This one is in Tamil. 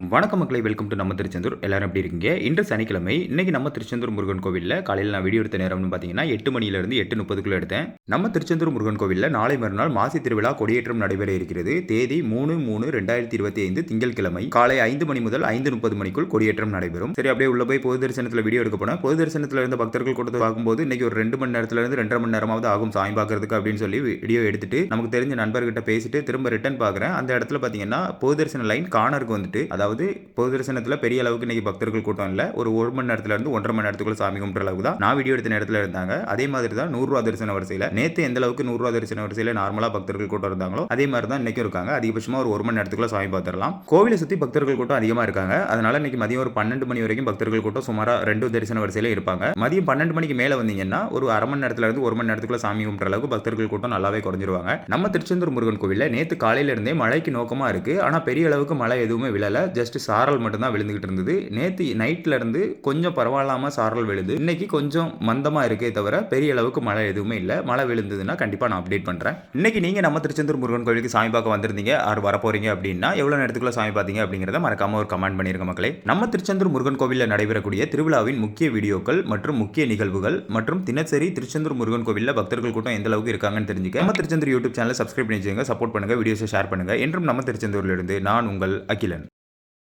வணக்கம் மக்களை வெல்கம் டு நம்ம திருச்செந்தூர். எல்லாரும் எப்படி இருக்கீங்க? இன்று சனிக்கிழமை. இன்னைக்கு நம்ம திருச்செந்தூர் முருகன் கோவிலில் காலையில் நான் வீடியோ எடுத்த நேரம்னு பார்த்தீங்கன்னா எட்டு மணியிலிருந்து எட்டு முப்பதுக்குள்ள எடுத்தேன். நம்ம திருச்செந்தூர் முருகன் கோவிலில் நாளை மறுநாள் மாசி திருவிழா கொடியேற்றம் நடைபெற இருக்கிறது. தேதி மூணு மூணு ரெண்டாயிரத்தி இருபத்தி ஐந்து திங்கட்கிழமை. காலை ஐந்து மணி முதல் ஐந்து முப்பது மணிக்குள் கொடியேற்றம் நடைபெறும். சரி அப்படியே உள்ள போய் பொது தரிசனத்தில் வீடியோ எடுக்க போனேன் பொது தரிசனத்தில் இருந்த பக்தர்கள் கூட்டத்தை பார்க்கும்போது இன்னைக்கு ஒரு ரெண்டு மணி நேரத்துல இருந்து ரெண்டரை மணி நேரமாவது ஆகும் சாயம் பார்க்கறதுக்கு அப்படின்னு சொல்லி வீடியோ எடுத்துட்டு நமக்கு தெரிஞ்ச நண்பர்கிட்ட பேசிட்டு திரும்ப ரிட்டர்ன் பார்க்குறேன் அந்த இடத்துல பார்த்தீங்கன்னா பொது தரிசன லைன் கார்னருக்கு வந்துட்டு அதாவது பொது தரிசனத்தில் பெரிய அளவுக்கு இன்னைக்கு பக்தர்கள் கூட்டம் இல்லை. ஒரு ஒரு மணி நேரத்துல இருந்து ஒன்றரை மணி நேரத்துக்குள்ள சாமி கும்பிட்ற அளவுக்கு தான். நான் வீடியோ எடுத்த நேரத்தில் இருந்தாங்க. அதே மாதிரி தான் நூறுரூவா தரிசன வரிசையில். நேற்று எந்த அளவுக்கு நூறுரூவா தரிசன வரிசையில் நார்மலாக பக்தர்கள் கூட்டம் இருந்தாங்களோ அதே மாதிரி தான் இன்னைக்கும் இருக்காங்க. அதிகபட்சமாக ஒரு ஒரு மணி நேரத்துக்குள்ள சாமி பார்த்துடலாம் கோவிலை சுற்றி பக்தர்கள் கூட்டம் அதிகமாக இருக்காங்க. அதனால இன்னைக்கு மதியம் ஒரு பன்னெண்டு மணி வரைக்கும் பக்தர்கள் கூட்டம் சுமாராக ரெண்டு தரிசன வரிசையில் இருப்பாங்க. மதியம் பன்னெண்டு மணிக்கு மேலே வந்தீங்கன்னா ஒரு அரை மணி நேரத்துல இருந்து ஒரு மணி நேரத்துக்குள்ள சாமி கும்பிட்ற அளவுக்கு பக்தர்கள் கூட்டம் நல்லாவே குறைஞ்சிருவாங்க. நம்ம திருச்செந்தூர் முருகன் கோவிலில் நேற்று காலையில இருந்தே மழைக்கு நோக்கமாக இருக்குது ஆனால் பெரிய அளவுக்கு மழை எதுவுமே விழலை. ஜஸ்ட் சாரல் மட்டும்தான் விழுந்துகிட்டு இருந்தது. நேற்று நைட்ல இருந்து கொஞ்சம் பரவாயில்லாம சாரல் விழுது. இன்னைக்கு கொஞ்சம் மந்தமா இருக்கே தவிர பெரிய அளவுக்கு மழை எதுவுமே இல்லை. மழை விழுந்ததுன்னா கண்டிப்பா நான் அப்டேட் பண்றேன். இன்னைக்கு நீங்க நம்ம திருச்செந்தூர் முருகன் கோவிலுக்கு சாமி பார்க்க வந்திருந்தீங்க. ஆர் வரப்போறீங்க அப்படின்னா எவ்வளவு நேரத்துக்குள்ள சாமி பார்த்தீங்க அப்படிங்கிறத மறக்காம ஒரு கமெண்ட் பண்ணிருங்க மக்களே. நம்ம திருச்செந்தூர் முருகன் கோவிலில் நடைபெறக்கூடிய திருவிழாவின் முக்கிய வீடியோக்கள் மற்றும் முக்கிய நிகழ்வுகள் மற்றும் தினசரி திருச்செந்தூர் முருகன் கோவிலில் பக்தர்கள் கூட்டம் எந்த அளவுக்கு இருக்காங்கன்னு தெரிஞ்சுக்க நம்ம திருச்செந்தூர் யூடியூப் சேனல் சப்ஸ்கிரைப் பண்ணி சப்போர்ட் பண்ணுங்க வீடியோஸை ஷேர் பண்ணுங்க. என்றும் நம்ம திருச்செந்தூர்ல இருந்து நான் உங்கள் அகிலன்.